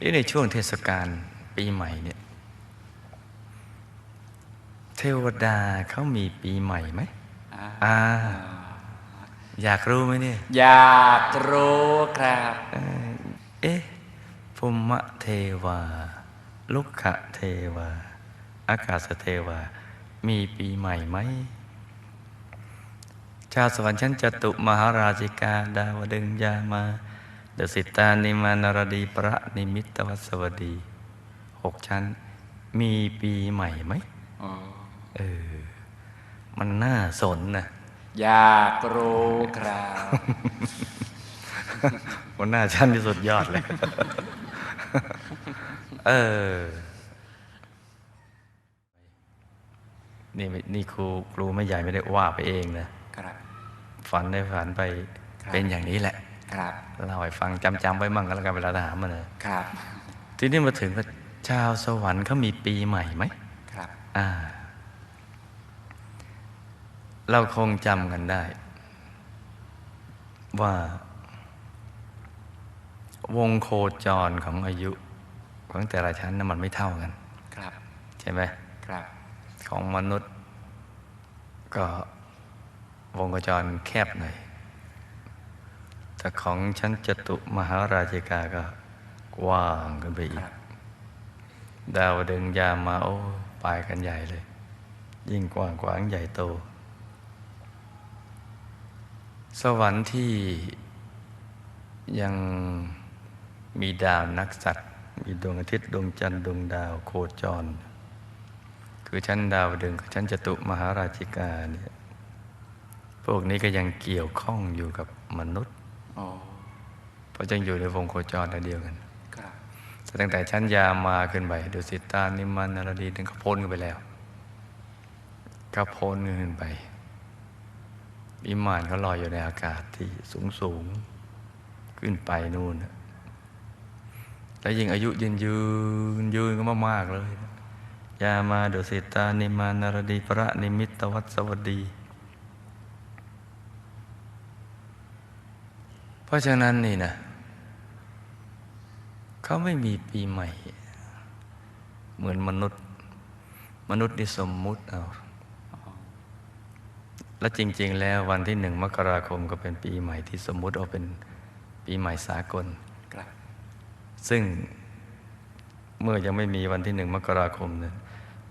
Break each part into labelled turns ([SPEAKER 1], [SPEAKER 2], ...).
[SPEAKER 1] นี่ในช่วงเทศกาลปีใหม่เนี่ย เทวดาเขามีปีใหม่ไหม
[SPEAKER 2] อ่า
[SPEAKER 1] อ่าอยากรู้ไหมเนี่ย
[SPEAKER 2] อยากรู้ครับ
[SPEAKER 1] เอ่อเอ๊ะภูมะเทวา ลุกขะเทวา อากาศเทวา มีปีใหม่ไหม ชาวสวรรค์ชั้นจตุมหาราชิกา ดาวดึงยามาเดสิตานิมานารดีประนิมิตวัสวดีหกชั้น มีปีใหม่ไหม
[SPEAKER 2] อ๋อ
[SPEAKER 1] เออ มันน่าสนนะ
[SPEAKER 2] อยากรู้ครับ
[SPEAKER 1] หัวหน้าชั้นที่สุดยอดเลย เออ นี่ไม่นี่ครูครูไม่ใหญ่ไม่ได้ว่าไปเองนะ
[SPEAKER 2] ครับ
[SPEAKER 1] ฝันได้ฝันไป
[SPEAKER 2] ครับ
[SPEAKER 1] เป็นอย่างนี้แหละ
[SPEAKER 2] ครับ
[SPEAKER 1] เล่าให้ฟังจำจำๆไว้มั่งก็แล้วกันเวลาถามมันนะครับ
[SPEAKER 2] ครับ
[SPEAKER 1] ทีนี้มาถึงว่าชาวสวรรค์เขามีปีใหม่ไหม
[SPEAKER 2] ครับ
[SPEAKER 1] อ่าเราคงจำกันได้ ว่าวงโคจรของอายุของแต่ละชั้นนั้นมันไม่เท่ากัน
[SPEAKER 2] ครับ
[SPEAKER 1] ใช่ไหม
[SPEAKER 2] ครับ
[SPEAKER 1] ของมนุษย์ ก็วงโคจรแคบหน่อย แต่ของชั้นจตุมหาราชิกาก็กว้างขึ้นไปอี
[SPEAKER 2] ค
[SPEAKER 1] ก
[SPEAKER 2] รับ
[SPEAKER 1] ดาวดึงยามมาโอ้ไปกันใหญ่เลย ยิ่งกว้างขวางใหญ่โต สวรรค์ที่ยังมีดาวนักสัตว์ มีดวงอาทิตย์ดวงจันทร์ดวงดาวโคจร คือชั้นดาวดึงกับชั้นจตุมหาราชิกาเนี่ยพวกนี้ก็ยังเกี่ยวข้องอยู่กับมนุษย์
[SPEAKER 2] อ๋อ
[SPEAKER 1] เพราะยังอยู่ในวงโคจรอันเดียวกัน
[SPEAKER 2] ครับ
[SPEAKER 1] แต่ตั้งแต่ชั้นยามาขึ้นไปดุสิตานิมานนารดีนึงก็พ้นกันไปแล้วก็พ้นขึ้นไปวิมานเขาลอยอยู่ในอากาศที่สูงสูงๆขึ้นไปนู่นน่ะแล้วยิ่งอายุยืนยืนยืนก็มากๆเลย ยามาดุสิตานิมานนารดีพระนิมิตวัสวดี เพราะฉะนั้นนี่นะเขาไม่มีปีใหม่ เหมือนมนุษย์ มนุษย์นี่สมมุติเอาและจริง ๆ แล้ววันที่หนึ่งมกราคมก็เป็นปีใหม่ที่สมมุติเอาเป็นปีใหม่สากล
[SPEAKER 2] ครับ
[SPEAKER 1] ซึ่งเมื่อยังไม่มีวันที่หนึ่งมกราคมเนี่ย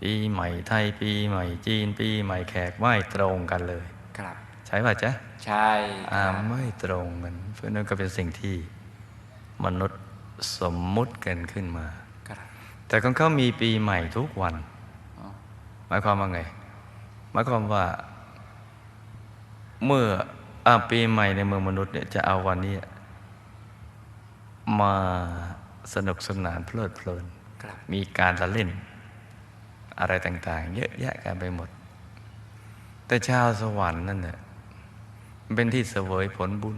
[SPEAKER 1] ปีใหม่ไทยปีใหม่จีนปีใหม่แขกไม่ตรงกันเลย
[SPEAKER 2] ครับ
[SPEAKER 1] ใช่ป่ะจ๊ะ
[SPEAKER 2] ใช่ค
[SPEAKER 1] อ่า
[SPEAKER 2] รับ
[SPEAKER 1] ไม่ตรงกัน เพราะนั่นก็เป็นสิ่งที่มนุษย์สมมุติกันขึ้นมา
[SPEAKER 2] ครับ
[SPEAKER 1] แต่ของเขามีปีใหม่ทุกวัน
[SPEAKER 2] อ๋อ
[SPEAKER 1] หมายความว่าไง หมายความว่า เมื่ออาปีใหม่ในเมืองมนุษย์เนี่ยจะเอาวันนี้ มาสนุกสนานเพลิดเพลิน
[SPEAKER 2] ครับ
[SPEAKER 1] มีการละเล่น อะไรต่าง ๆ เยอะแยะกันไปหมด แต่ชาวสวรรค์นั่นเนี่ย มันเป็นที่เสวยผลบุญ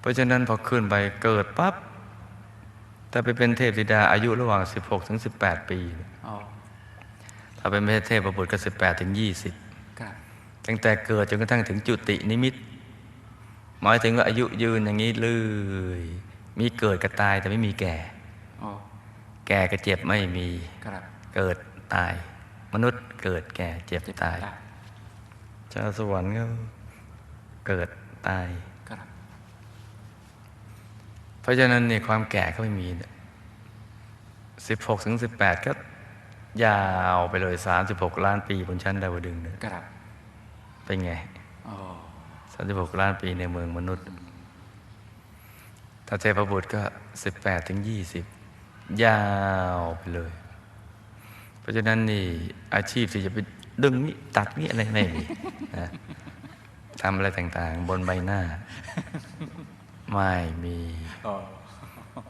[SPEAKER 1] เพราะฉะนั้นพอขึ้นไปเกิดปั๊บแต่ไปเป็นเทพธิดาอายุระหว่าง 16 ถึง 18 ปี
[SPEAKER 2] อ๋อ
[SPEAKER 1] ถ้าเป็นเทพบุตรก็ 18 ถึง 20
[SPEAKER 2] ครับ
[SPEAKER 1] ตั้งแต่เกิดจนกระทั่งถึงจุตินิมิต หมายถึงว่าอายุยืนอย่างนี้เลย มีเกิดกับตายแต่ไม่มีแก่
[SPEAKER 2] อ๋อ
[SPEAKER 1] แก่กับเจ็บไม่มี
[SPEAKER 2] ครับ
[SPEAKER 1] เกิดตาย มนุษย์เกิดแก่เจ็บตาย
[SPEAKER 2] ได้
[SPEAKER 1] ชาวสวรรค์ก็ เกิดตาย
[SPEAKER 2] ครับ
[SPEAKER 1] เพราะฉะนั้นเนี่ยความแก่ก็ไม่มีสิบหกถึงสิบแปดก็ยาวไปเลยสามสิบหกล้านปีบนชั้นดาวดึงส์เนี่ย
[SPEAKER 2] ครับ
[SPEAKER 1] เป็นไง
[SPEAKER 2] อ๋อ
[SPEAKER 1] สามสิบหกล้านปีในเมืองมนุษย์ถ้าเทพบุตรก็สิบแปดถึงยี่สิบยาวไปเลย เพราะฉะนั้นนี่อาชีพที่จะไปดึงนี่ตัดนี่อะไรไม่มีนะ ทำอะไรต่างๆ บนใบหน้า ไม่มี
[SPEAKER 2] อ๋อ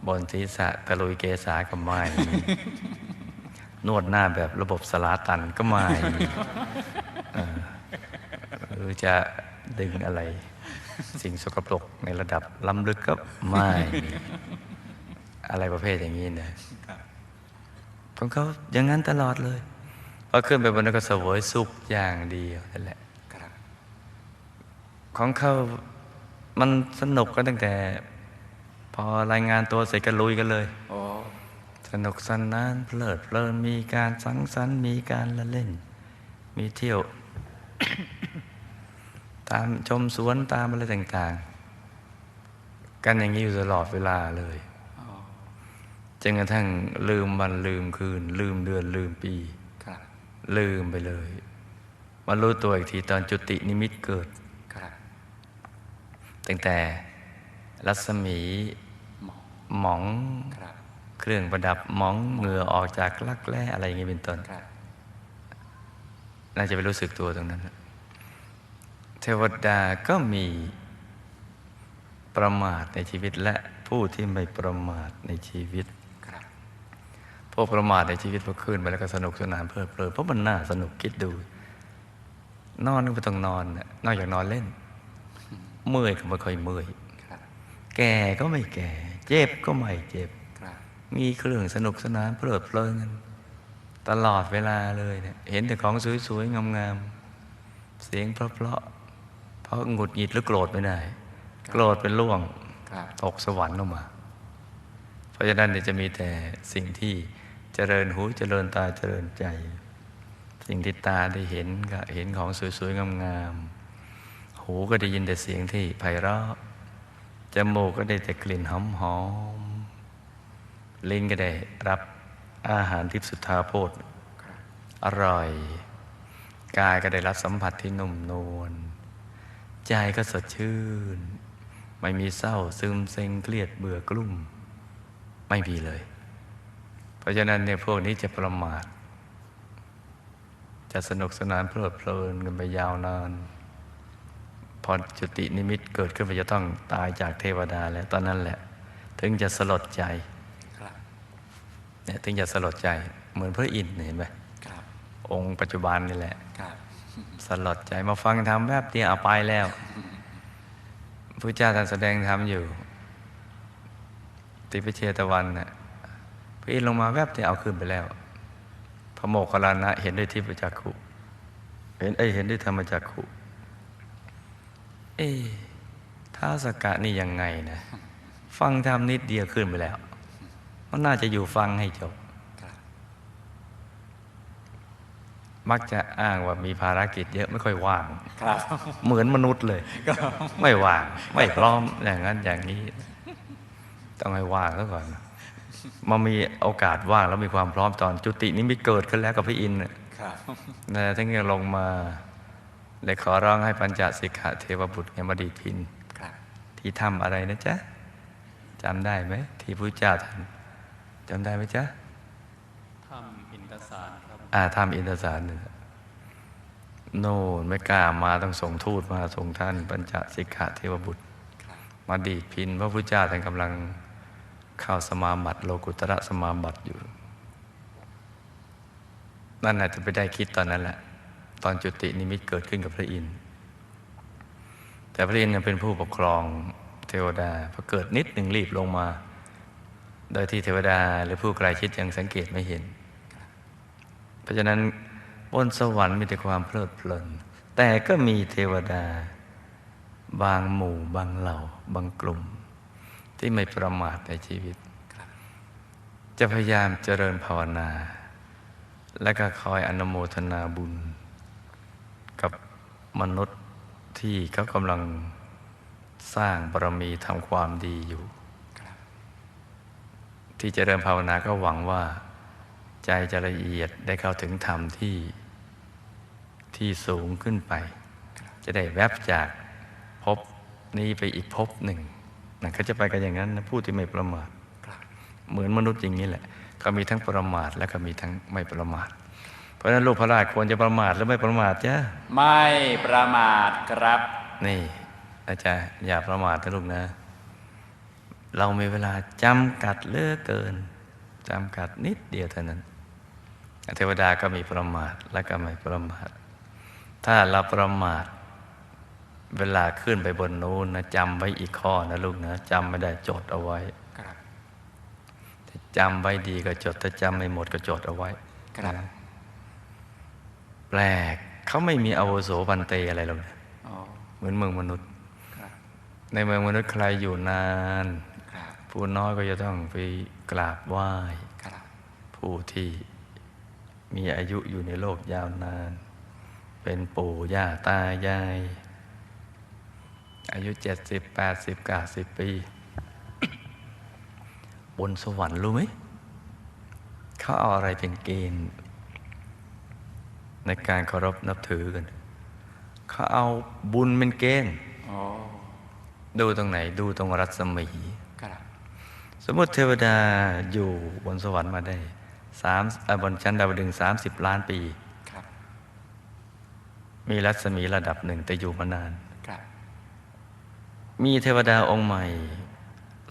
[SPEAKER 2] บ
[SPEAKER 1] นศีรษะตะลุยเกษาก็ไม่มีนวดหน้าแบบระบบสลาตันก็ไม่มีเออหรือจะดึงอะไร สิ่งสกปรกในระดับล้ำลึกก็ไม่มีอะไรประเภทอย่างนี้นะของเขาอย่างนั้นตลอดเลยพอขึ้นไปบนนั้นก็เสวยสุขอย่างเดียวนั่นแหละ
[SPEAKER 2] ครับ
[SPEAKER 1] ของเขามันสนุกกันตั้งแต่ พอรายงานตัวเสร็จก็ลุยกันเลย
[SPEAKER 2] โอ้
[SPEAKER 1] สนุกสนานเพลิดเพลินมีการสังสรรค์มีการละเล่น มีเที่ยว ตามชมสวนตามอะไรต่างๆ กันอย่างนี้อยู่ตลอดเวลาเลย
[SPEAKER 2] อ๋อ
[SPEAKER 1] จนกระทั่งลืมวันลืมคืน ลืมเดือนลืมปี
[SPEAKER 2] ครับ
[SPEAKER 1] ลืมไปเลยมารู้ตัวอีกทีตอนจุตินิมิตเกิด
[SPEAKER 2] ครับ
[SPEAKER 1] ตั้งแต่รัศมี
[SPEAKER 2] หมอ
[SPEAKER 1] หมอง
[SPEAKER 2] ครับ
[SPEAKER 1] เครื่องประดับหมองเหงื่อออกจากลักแร้อะไรอย่างนี้เป็นต้น
[SPEAKER 2] ครับ
[SPEAKER 1] น่าจะไปรู้สึกตัวตรงนั้นนะเทวดาก็มีประมาทในชีวิตและผู้ที่ไม่ประมาทในชีวิต
[SPEAKER 2] ครับ
[SPEAKER 1] พวกประมาทในชีวิตพอขึ้นไปแล้วก็สนุกสนานเพลิดเพลินเพราะมันน่าสนุกคิดดู นอนก็ไม่ต้องนอนน่ะนอกจากนอนเล่น เมื่อยก็ไม่ค่อยเมื่อย
[SPEAKER 2] ครับ
[SPEAKER 1] แก่ก็ไม่แก่ เจ็บก็ไม่เจ็บ
[SPEAKER 2] ครับ
[SPEAKER 1] มีเครื่องสนุกสนานเพลิดเพลินกันตลอดเวลาเลยเนี่ยเห็นแต่ของสวยๆงามๆเสียงเพราะๆเพราะหงุดหงิดหรือโกรธไม่ได้ โกรธเป็นล่วง
[SPEAKER 2] ครับ
[SPEAKER 1] ตกสวรรค์ลงมา เพราะฉะนั้นเนี่ยจะมีแต่สิ่งที่เจริญหูเจริญตาเจริญใจ สิ่งที่ตาได้เห็นก็เห็นของสวยๆงามๆ หูก็ได้ยินแต่เสียงที่ไพเราะ จมูกก็ได้แต่กลิ่นหอมๆลิ้นก็ได้รับอาหารทิพสุทธาโพธอร่อย กายก็ได้รับสัมผัสที่นุ่มนวล ใจก็สดชื่น ไม่มีเศร้าซึมเซ็งเครียดเบื่อกลุ่ม ไม่มีเลย เพราะฉะนั้นเนี่ยพวกนี้จะประมาท จะสนุกสนานเพลิดเพลินกันไปยาวนาน พอจุตินิมิตเกิดขึ้นไปจะต้องตายจากเทวดาแล้วตอนนั้นแหละ ถึงจะสลดใจ
[SPEAKER 2] ครับ
[SPEAKER 1] เนี่ยถึงจะสลดใจเหมือนพระอินทร์เห็นไหม
[SPEAKER 2] ครับ
[SPEAKER 1] องค์ปัจจุบันนี่แหละ
[SPEAKER 2] ครับ
[SPEAKER 1] สลดใจมาฟังธรรมแวบเดียวเอาไปแล้วพระเจ้าท่านแสดงธรรมอยู่ ติปเชตวันน่ะพระอินทร์ลงมาแวบเดียวเอาขึ้นไปแล้ว พระโมคคัลลานะเห็นด้วยทิพยจักขุเห็นเอ้ยเห็นด้วยธรรมจักขุ เอ๊ะท้าวสกกะนี่ยังไงนะ ฟังธรรมนิดเดียวขึ้นไปแล้ว มันน่าจะอยู่ฟังให้จบ
[SPEAKER 2] ครับ
[SPEAKER 1] มักจะอ้างว่ามีภารกิจเยอะไม่ค่อยว่าง
[SPEAKER 2] ครับ
[SPEAKER 1] เหมือนมนุษย์เลย ไม่ว่าง ไม่พร้อมอย่างนั้นอย่างนี้ ต้องให้ว่างซะก่อนมามีโอกาสว่างแล้วมีความพร้อมตอนจุตินี้มีเกิดขึ้นแล้วกับพี่อินทร์น่ะ
[SPEAKER 2] ครับ
[SPEAKER 1] นะทั้งยังลงมา เลยขอร้องให้ปัญจสิกขะเทวบุตรเนี่ยมาดีดพิน
[SPEAKER 2] ครับ
[SPEAKER 1] ที่ทำอะไรนะจ๊ะจำได้ไหมที่พระเจ้าท่านจำได้ไหมจ๊ะ
[SPEAKER 3] ทำอินทสารครับ
[SPEAKER 1] อ่าทำอินทสารเนี่ยโน่นไม่กล้ามาต้องส่งทูตมาส่งท่านปัญจสิกขะเทวบุตร
[SPEAKER 2] ครับ
[SPEAKER 1] มาดีดพินพระพุทธเจ้าท่านกำลังเข้าสมาบัติโลกุตระสมาบัติอยู่ นั่นอาจจะไปได้คิดตอนนั้นแหละ ตอนจุตินิมิตเกิดขึ้นกับพระอินทร์แต่พระอินทร์เป็นผู้ปกครองเทวดาพอเกิดนิดหนึ่งรีบลงมา โดยที่เทวดาหรือผู้ใกล้ชิดยังสังเกตไม่เห็น เพราะฉะนั้นบนสวรรค์มีแต่ความเพลิดเพลิน แต่ก็มีเทวดา บางหมู่บางเหล่า บางกลุ่ม ที่ไม่ประมาทในชีวิต จะพยายามเจริญภาวนา และก็คอยอนุโมทนาบุญ มนุษย์ที่เขากำลังสร้างบารมีทำความดีอยู่
[SPEAKER 2] ครับ
[SPEAKER 1] ที่เจริญภาวนาก็หวังว่า ใจจะละเอียดได้เข้าถึงธรรมที่ที่สูงขึ้นไป จะได้แวบจากภพนี้ไปอีกภพหนึ่งนะเขาจะไปกันอย่างนั้นนะผู้ที่ไม่ประมาท
[SPEAKER 2] ครับ
[SPEAKER 1] เหมือนมนุษย์อย่างนี้แหละ ก็มีทั้งประมาทและก็มีทั้งไม่ประมาทเพ ราะฉะนั้นลูกพระราชควรจะประมาทหรือไม่ประมาทจ้ะ
[SPEAKER 2] ไม่ประมาทครับ
[SPEAKER 1] นี่อาจารย์อย่าประมาทนะลูกนะ เรามีเวลาจำกัดเหลือเกินจำกัดนิดเดียวเท่านั้นเทวดาก็มีประมาทและก็ไม่ประมาท ถ้าเราประมาท เวลาขึ้นไปบนนู้นนะจำไว้อีกข้อนะลูกนะจำไม่ได้จดเอาไว้
[SPEAKER 2] ครับ
[SPEAKER 1] ถ้าจำไว้ดีก็จดถ้าจำไม่หมดก็จดเอาไว้
[SPEAKER 2] ครับ
[SPEAKER 1] นะ แปลกเขาไม่มีอาวุโสพันเตอะไรหรอกนะ
[SPEAKER 2] อ๋อ
[SPEAKER 1] เหมือนเมืองมนุษย์
[SPEAKER 2] ครับ
[SPEAKER 1] ในเมืองมนุษย์ใครอยู่นาน
[SPEAKER 2] ครับ
[SPEAKER 1] ผู้น้อยก็จะต้องไปกราบไหว้
[SPEAKER 2] ครับ
[SPEAKER 1] ผู้ที่มีอายุอยู่ในโลกยาวนาน เป็นปู่ย่าตายาย อายุเจ็ดสิบแปดสิบเก้าสิบปี บนสวรรค์รู้ไหมเขาเอาอะไรเป็นเกณฑ์ ในการเคารพนับถือกันเขาเอาบุญเป็นเกณฑ์
[SPEAKER 2] อ๋อ
[SPEAKER 1] ดูตรงไหนดูตรงรัศมี
[SPEAKER 2] ครับ
[SPEAKER 1] สมมติเทวดาอยู่บนสวรรค์มาได้สามเอ่อบนชั้นดาวดึงสามสิบล้านปี
[SPEAKER 2] ครับ
[SPEAKER 1] มีรัศมีระดับหนึ่งแต่อยู่มานาน
[SPEAKER 2] ครับ
[SPEAKER 1] มีเทวดาองค์ใหม่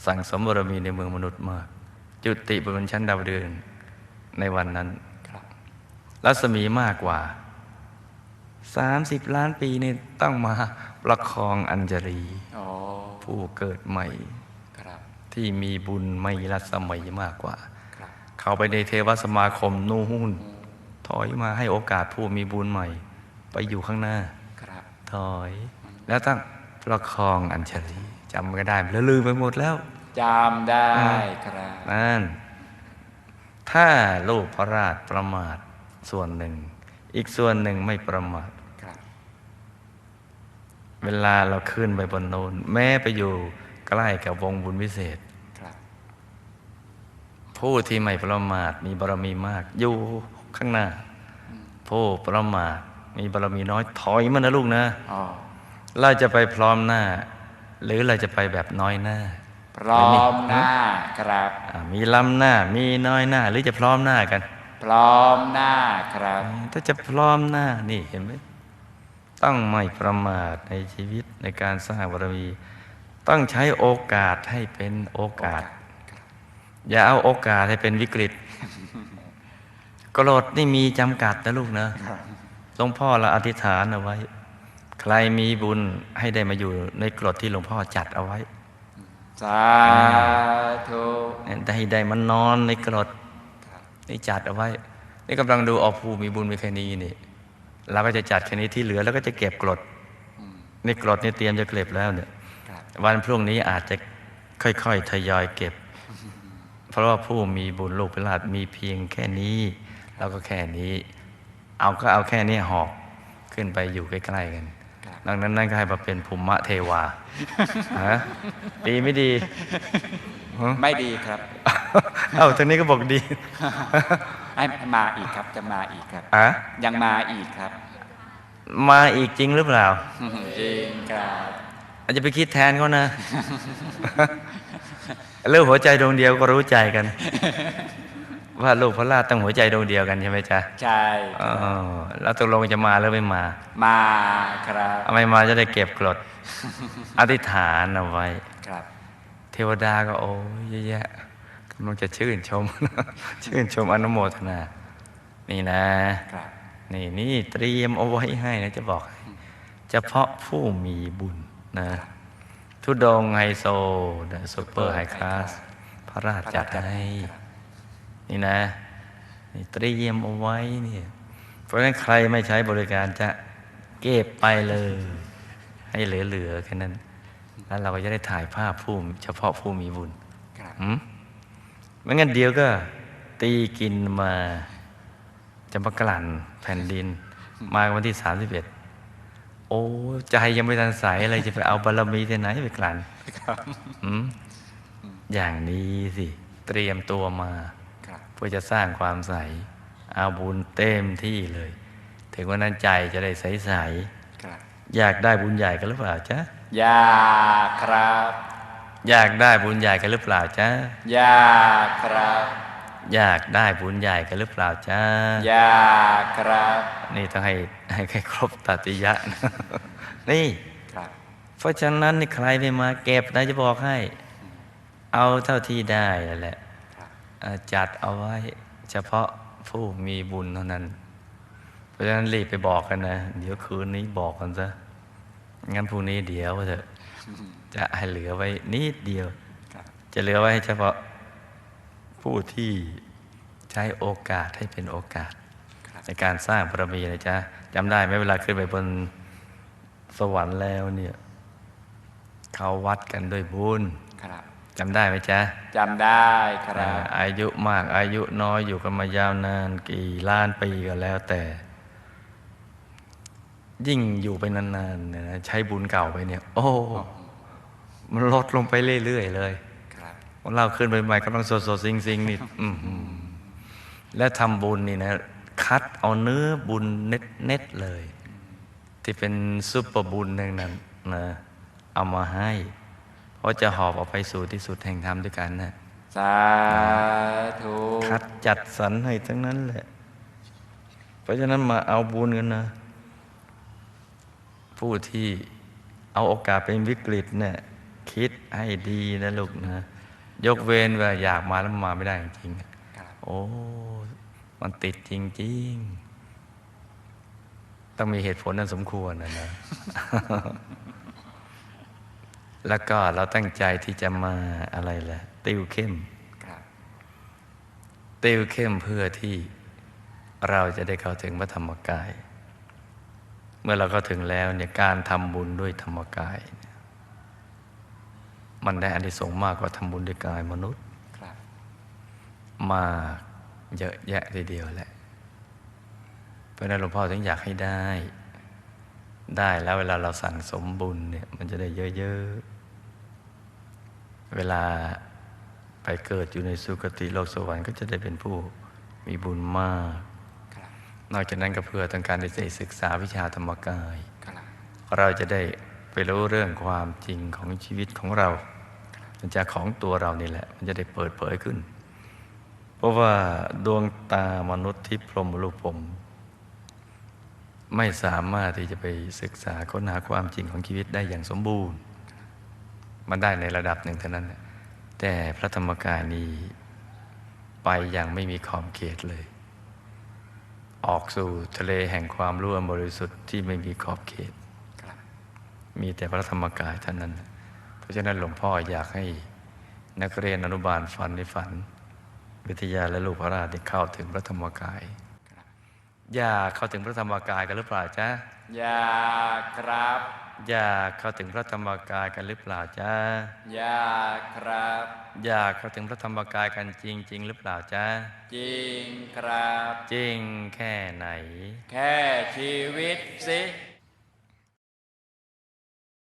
[SPEAKER 1] สั่งสมบารมีในเมืองมนุษย์มาก จุติบนชั้นดาวดึงในวันนั้น
[SPEAKER 2] ค รับ
[SPEAKER 1] รัศมีมากกว่าสามสิบล้านปีนี่ต้องมาประคองอัญจรี
[SPEAKER 2] อ๋อ
[SPEAKER 1] ผู้เกิดใหม่
[SPEAKER 2] ครับ
[SPEAKER 1] ที่มีบุญไม่รัศมีมากกว่า
[SPEAKER 2] ครับ
[SPEAKER 1] เข้าไปในเทวสมาคมนู่นถอยมาให้โอกาสผู้มีบุญใหม่ ไปอยู่ข้างหน้า
[SPEAKER 2] ครับ
[SPEAKER 1] ถอย แล้วตั้งประคองอัญชลีจำก็ได้แล้วลืมไปหมดแล้ว
[SPEAKER 2] จำได้ครับ
[SPEAKER 1] นั่นถ้าลูกพระราชประมาท ส่วนหนึ่ง อีกส่วนหนึ่งไม่ประมาท
[SPEAKER 2] ครับ
[SPEAKER 1] เวลาเราขึ้นไปบนโนนแม้ไปอยู่ใกล้กับวงบุญวิเศษ
[SPEAKER 2] ครับ
[SPEAKER 1] ผู้ที่ไม่ประมาทมีบารมีมาก อยู่ข้างหน้า ผู้ประมาทมีบารมีน้อยถอยมันนะลูกนะ
[SPEAKER 2] อ๋อ
[SPEAKER 1] เราจะไปพร้อมหน้า หรือเราจะไปแบบน้อยหน้า
[SPEAKER 2] พร้อมหน้าครับ
[SPEAKER 1] อ่ามีล้ำหน้ามีน้อยหน้า หรือจะพร้อมหน้ากัน
[SPEAKER 2] พร้อมหน้าครับ
[SPEAKER 1] ถ้าจะพร้อมหน้านี่เห็นไหมต้องไม่ประมาทในชีวิตในการสร้างบารมี ต้องใช้โอกาสให้เป็นโอกาส อย่าเอาโอกาสให้เป็นวิกฤตกรดนี่มีจำกัดนะลูกนะหลวงพ่อเราอธิษฐานเอาไว้ ใครมีบุญให้ได้มาอยู่ในกรดที่หลวงพ่อจัดเอาไว้
[SPEAKER 2] สาธุ
[SPEAKER 1] ได้ได้มันนอนในกรด นี่จัดเอาไว้ นี่กำลังดูออกภูมีบุญมีแค่นี้นี่เราก็จะจัดแค่นี้ที่เหลือแล้วก็จะเก็บกรด
[SPEAKER 2] อืม
[SPEAKER 1] นี่กรดนี่เตรียมจะเก็บแล้วเนี่ย
[SPEAKER 2] ครับ
[SPEAKER 1] วันพรุ่งนี้อาจจะค่อยๆทยอยเก็บ เพราะว่าผู้มีบุญลูกเป็นหลานมีเพียงแค่นี้เราก็แค่นี้ เอาก็เอาแค่นี้หอกขึ้นไปอยู่ใกล้ๆกัน
[SPEAKER 2] ครับ
[SPEAKER 1] ดังนั้นนั่นก็ให้มาเป็นภูมิเทวาฮะดีไม่ดี
[SPEAKER 2] ไม่ดีครับ
[SPEAKER 1] เอ้าทางนี้ก็บอกดี
[SPEAKER 2] ให้มาอีกครับจะมาอีกครับ
[SPEAKER 1] อะ
[SPEAKER 2] ยังมาอีกครับ
[SPEAKER 1] มาอีกจริงหรือเปล่า
[SPEAKER 2] จริงครับ
[SPEAKER 1] อาจจะไปคิดแทนเขานะเรื่องหัวใจดวงเดียวก็รู้ใจกัน ว่าลูกพระราชต้องหัวใจดวงเดียวกันใช่ไหมจ๊ะ
[SPEAKER 2] ใช่
[SPEAKER 1] อ๋อแล้วตกลงจะมาหรือไม่มา
[SPEAKER 2] มาครับ
[SPEAKER 1] เอาไม่มาจะได้เก็บกรดอธิษฐานเอาไว้
[SPEAKER 2] ครับ
[SPEAKER 1] เทวดาก็โอ้ยเยอะแยะ กำลังจะชื่นชม ชื่นชมอนุโมทนา นี่นะ
[SPEAKER 2] ครับ
[SPEAKER 1] นี่นี่เตรียมเอาไว้ให้นะ จะบอกให้เฉพาะผู้มีบุญนะ ทุดงค์ไฮโซนะซุปเปอร์ไฮคลาส พระราชจัดให้ นี่นะ นี่เตรียมเอาไว้เนี่ยเพราะฉะนั้นใครไม่ใช้บริการจะเก็บไปเลย ให้เหลือๆแค่นั้น แล้วเราก็จะได้ถ่ายภาพผู้เฉพาะผู้มีบุญ
[SPEAKER 2] ครับ
[SPEAKER 1] หืม ไม่งั้นเดี๋ยวก็ ตีกินมาจะมากลั่นแผ่นดิน มาวันที่สามสิบเอ็ดโอ้ใจยังไม่ทันใสอะไรจะไปเอาบารมีที่ไหนไปกลั่นหืมอย่างนี้สิ เตรียมตัวมา
[SPEAKER 2] ครับ
[SPEAKER 1] เพื่อจะสร้างความใส เอาบุญเต็มที่เลย ถึงวันนั้นใจจะได้ใส
[SPEAKER 2] ครับ
[SPEAKER 1] ๆอยากได้บุญใหญ่กันหรือเปล่าจ๊ะ
[SPEAKER 2] อยากครับ
[SPEAKER 1] อยากได้บุญใหญ่กันหรือเปล่าจ๊ะ
[SPEAKER 2] อยากครับ
[SPEAKER 1] อยากได้บุญใหญ่กันหรือเปล่าจ๊ะ
[SPEAKER 2] อยากครับ
[SPEAKER 1] นี่ต้องให้ให้ให้ครบตัติยะนะนี่
[SPEAKER 2] ครับ
[SPEAKER 1] เพราะฉะนั้นนี่ใครไม่มาเก็บนะจะบอกให้ เอาเท่าที่ได้นั่นแหละ
[SPEAKER 2] ครับ
[SPEAKER 1] อ่าจัดเอาไว้ เฉพาะผู้มีบุญเท่านั้น เพราะฉะนั้นรีบไปบอกกันนะ เดี๋ยวคืนนี้บอกกันซะงั้นพรุ่งนี้เดี๋ยวเถอะ จะให้เหลือไว้นิดเดียว
[SPEAKER 2] ครับ
[SPEAKER 1] จะเหลือไว้เฉพาะผู้ที่ใช้โอกาสให้เป็นโอกาส
[SPEAKER 2] ครับ
[SPEAKER 1] ในการสร้างบารมีนะจ๊ะจำได้ไหมเวลาขึ้นไปบนสวรรค์แล้วเนี่ยเขาวัดกันด้วยบุญ
[SPEAKER 2] ครับ
[SPEAKER 1] จำได้ไหมจ๊ะ
[SPEAKER 2] จำได้ครับ
[SPEAKER 1] อ่าอายุมากอายุน้อยอยู่กันมายาวนานกี่ล้านปีก็แล้วแต่ ยิ่งอยู่ไปนานๆเนี่ยนะใช้บุญเก่าไปเนี่ย โอ้ มันลดลงไปเรื่อยๆเลย
[SPEAKER 2] ครับ
[SPEAKER 1] ของเราขึ้นไปใหม่กำลังสดสดๆซิงซิงๆนี่อื้อหือและทำบุญนี่นะ คัดเอาเนื้อบุญเน็ตเน็ตๆเลย ที่เป็นซุปเปอร์บุญทั้งนั้นนะเอามาให้ เพราะจะหอบเอาไปสู่ที่สุดแห่งธรรมด้วยกันนะ
[SPEAKER 2] สาธุ
[SPEAKER 1] คัดจัดสรรให้ทั้งนั้นแหละ เพราะฉะนั้นมาเอาบุญกันนะ ผู้ที่เอาโอกาสเป็นวิกฤตเนี่ย คิดให้ดีนะลูกนะ ยกเว้นว่าอยากมาแล้วมาไม่ได้จริงๆ
[SPEAKER 2] ครับ
[SPEAKER 1] โอ้มันติดจริง ๆ ต้องมีเหตุผลนั้นสมควรนะนะ แล้วก็เราตั้งใจที่จะมาอะไรล่ะ ติวเข้ม
[SPEAKER 2] ครับ
[SPEAKER 1] ติวเข้มเพื่อที่เราจะได้เข้าถึงพระธรรมกาย เมื่อเราเข้าถึงแล้วเนี่ยการทำบุญด้วยธรรมกายเนี่ย มันได้อานิสงส์มากกว่าทำบุญด้วยกายมนุษย์
[SPEAKER 2] ครับ
[SPEAKER 1] มากเยอะแยะทีเดียวแหละเพราะฉะนั้นหลวงพ่อถึงอยากให้ได้ ได้แล้วเวลาเราสั่งสมบุญเนี่ย มันจะได้เยอะๆ เวลาไปเกิดอยู่ในสุคติโลกสวรรค์ก็จะได้เป็นผู้มีบุญมาก
[SPEAKER 2] ครับ
[SPEAKER 1] นอกจากนั้นก็เพื่อต้องการที่จะศึกษาวิชาธรรมกาย
[SPEAKER 2] ครับ
[SPEAKER 1] เราจะได้ ไปรู้เรื่องความจริงของชีวิตของเรามันจะของตัวเรานี่แหละ มันจะได้เปิดเผยขึ้น เพราะว่าดวงตามนุษย์ที่พรหมรูปผม ไม่สามารถที่จะไปศึกษาค้นหาความจริงของชีวิตได้อย่างสมบูรณ์ มันได้ในระดับหนึ่งเท่านั้น แต่พระธรรมกายนี้ไปอย่างไม่มีขอบเขตเลย ออกสู่ทะเลแห่งความรู้อันบริสุทธิ์ที่ไม่มีขอบเขต มีแต่พระธรรมกายเท่านั้น เพราะฉะนั้นหลวงพ่ออยากให้นักเรียนอนุบาลฝันในฝัน วิทยาและลูกพระราชได้เข้าถึงพระธรรมกายอยากเข้าถึงพระธรรมกายกันหรือเปล่าจ๊ะ
[SPEAKER 2] อยากครับ
[SPEAKER 1] อยากเข้าถึงพระธรรมกายกันหรือเปล่าจ๊ะ
[SPEAKER 2] อยากครับ
[SPEAKER 1] อยากเข้าถึงพระธรรมกายกันจริงๆหรือเปล่าจ๊ะ
[SPEAKER 2] จริงครับ
[SPEAKER 1] จริงแค่ไหน
[SPEAKER 2] แค่ชีวิตสิ